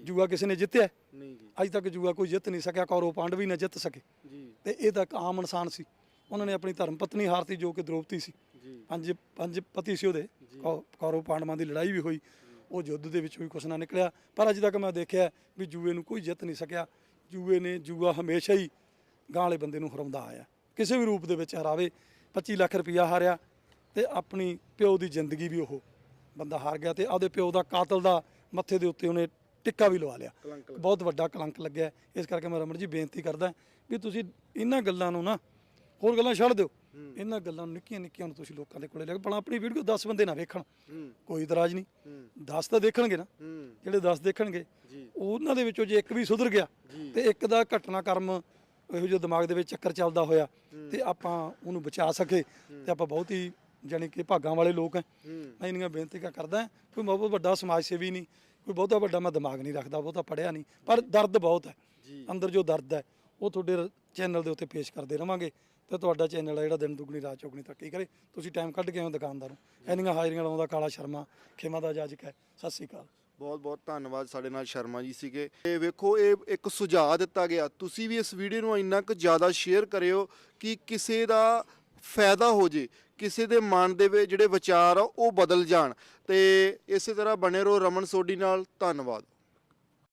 ਜੂਆ ਕਿਸੇ ਨੇ ਜਿੱਤਿਆ।
ਨਹੀਂ ਜੀ।
ਅੱਜ ਤੱਕ ਜੂਆ ਕੋਈ ਜਿੱਤ ਨਹੀਂ ਸਕਿਆ ਕੌਰਵ ਪਾਂਡਵ ਵੀ ਨਾ ਜਿੱਤ ਸਕੇ।
ਜੀ।
ਤੇ ਇਹ ਤਾਂ ਆਮ ਇਨਸਾਨ ਸੀ। ਉਹਨਾਂ ਨੇ ਆਪਣੀ ਧਰਮ ਪਤਨੀ ਹਾਰਤੀ ਜੋ ਕਿ ਦ੍ਰੋਪਦੀ ਸੀ। ਪੰਜ ਪੰਜ ਪਤੀ ਸੀ ਉਹਦੇ। ਕੌ- ਕੌਰਵ ਪਾਂਡਵਾਂ ਦੀ ਲੜਾਈ ਵੀ ਹੋਈ। ਉਹ ਯੁੱਧ ਦੇ ਵਿੱਚ ਵੀ ਕੁਛ ਨਾ ਨਿਕਲਿਆ। ਪਰ ਅੱਜ ਤੱਕ ਮੈਂ ਦੇਖਿਆ ਵੀ ਜੂਏ ਨੂੰ ਕੋਈ ਜਿੱਤ ਨਹੀਂ ਸਕਿਆ। ਜੂਏ ਨੇ ਜੂਆ ਹਮੇਸ਼ਾ ਹੀ ਗਾਂ ਵਾਲੇ ਬੰਦੇ ਨੂੰ ਹਰਾਉਂਦਾ ਆਇਆ। ਕਿਸੇ ਵੀ ਰੂਪ ਦੇ ਵਿੱਚ ਹਰਾਵੇ 25 ਲੱਖ ਰੁਪਇਆ ਹਾਰਿਆ ਤੇ ਆਪਣੀ ਪਿਓ ਦੀ ਜ਼ਿੰਦਗੀ ਵੀ ਉਹ ਬੰਦਾ ਹਾਰ ਗਿਆ ਤੇ ਆਪਦੇ ਪਿਓ ਦਾ ਕਾਤਲ ਦਾ ਮੱਥੇ ਦੇ ਉੱਤੇ ਉਹਨੇ ਟਿੱਕਾ ਵੀ ਲਵਾ ਲਿਆ। ਬਹੁਤ ਵੱਡਾ ਕਲੰਕ ਲੱਗਿਆ। ਇਸ ਕਰਕੇ ਮੈਂ ਰਮਨ ਜੀ ਬੇਨਤੀ ਕਰਦਾ ਵੀ ਤੁਸੀਂ ਇਹਨਾਂ ਗੱਲਾਂ ਨੂੰ ਨਾ ਹੋਰ ਗੱਲਾਂ ਛੱਡ ਦਿਓ। ਇਹਨਾਂ ਗੱਲਾਂ ਨੂੰ ਨਿੱਕੀਆਂ ਨਿੱਕੀਆਂ ਨੂੰ ਤੁਸੀਂ ਲੋਕਾਂ ਦੇ ਕੋਲੇ ਲੈ ਕੇ ਬਣਾ ਆਪਣੀ ਵੀਡੀਓ 10 ਬੰਦੇ ਨਾ ਵੇਖਣ। ਕੋਈ ਇਤਰਾਜ਼ ਨਹੀਂ।
ਹੂੰ।
10 ਤਾਂ ਦੇਖਣਗੇ ਨਾ। ਜਿਹੜੇ 10 ਦੇਖਣਗੇ ਉਹਨਾਂ ਦੇ ਵਿੱਚੋਂ ਜੇ ਇੱਕ ਵੀ ਸੁਧਰ ਗਿਆ। ਤੇ ਇੱਕ ਦਾ ਘਟਨਾ ਕਰਮ ਇਹੋ ਜਿਹਾ ਦਿਮਾਗ ਦੇ ਵਿੱਚ ਚੱਕਰ ਚੱਲਦਾ ਹੋਇਆ ਤੇ ਆਪਾਂ ਉਹਨੂੰ ਬਚਾ ਸਕੇ ਤੇ ਆਪਾਂ ਬਹੁਤ ਹੀ ਜਾਣੀ ਕਿ ਭਾਗਾਂ ਵਾਲੇ ਲੋਕ ਹੈ। ਮੈਂ ਇੰਨੀਆਂ ਬੇਨਤੀ ਕਰਦਾ ਕੋਈ ਬਹੁਤ ਵੱਡਾ ਸਮਾਜ ਸੇਵੀ ਨਹੀਂ ਕੋਈ ਬਹੁਤਾ ਵੱਡਾ ਮੈਂ ਦਿਮਾਗ ਨਹੀਂ ਰੱਖਦਾ ਬਹੁਤਾ ਪੜਿਆ ਨਹੀਂ ਪਰ ਦਰਦ ਬਹੁਤ ਹੈ। ਅੰਦਰ ਜੋ ਦਰਦ ਹੈ ਉਹ ਤੁਹਾਡੇ ਚੈਨਲ ਦੇ ਉੱਤੇ ਪੇਸ਼ ਕਰਦੇ ਰਵਾਂਗੇ। ਤੇ ਤੁਹਾਡਾ ਚੈਨਲ ਆ ਜਿਹੜਾ ਦਿਨ ਦੁਗਣੀ, ਰਾਤ ਚੌਗਣੀ ਤਰੱਕੀ ਕਰੇ। ਤੁਸੀਂ ਟਾਈਮ ਕੱਢ ਕੇ ਆਓ ਦੁਕਾਨਦਾਰ ਨੂੰ। ਇੰਨੀਆਂ ਹਾਜ਼ਰੀਆਂ ਲਾਉਂਦਾ ਕਾਲਾ ਸ਼ਰਮਾ। ਖੇਮਾ ਦਾ ਜਾਜਕ ਹੈ ਸਤਿ ਸ੍ਰੀ ਅਕਾਲ।
ਬਹੁਤ ਬਹੁਤ ਧੰਨਵਾਦ ਸਾਡੇ ਨਾਲ ਸ਼ਰਮਾ ਜੀ ਸੀਗੇ। ਇਹ ਵੇਖੋ, ਇਹ ਇੱਕ ਸੁਝਾਅ ਦਿੱਤਾ ਗਿਆ। ਤੁਸੀਂ ਵੀ ਇਸ ਵੀਡੀਓ ਨੂੰ ਇੰਨਾ ਕੁ ਜ਼ਿਆਦਾ ਸ਼ੇਅਰ ਕਰਿਓ ਕਿ ਕਿਸੇ ਦਾ ਫਾਇਦਾ ਹੋ ਜੇ, ਕਿਸੇ ਦੇ ਮਨ ਦੇ ਵਿੱਚ ਜਿਹੜੇ ਵਿਚਾਰ ਆ, ਉਹ ਬਦਲ ਜਾਣ। ਤੇ ਇਸੇ ਤਰ੍ਹਾਂ ਬਣੇ ਰਹੋ ਰਮਨ ਸੋਢੀ ਨਾਲ। ਧੰਨਵਾਦ।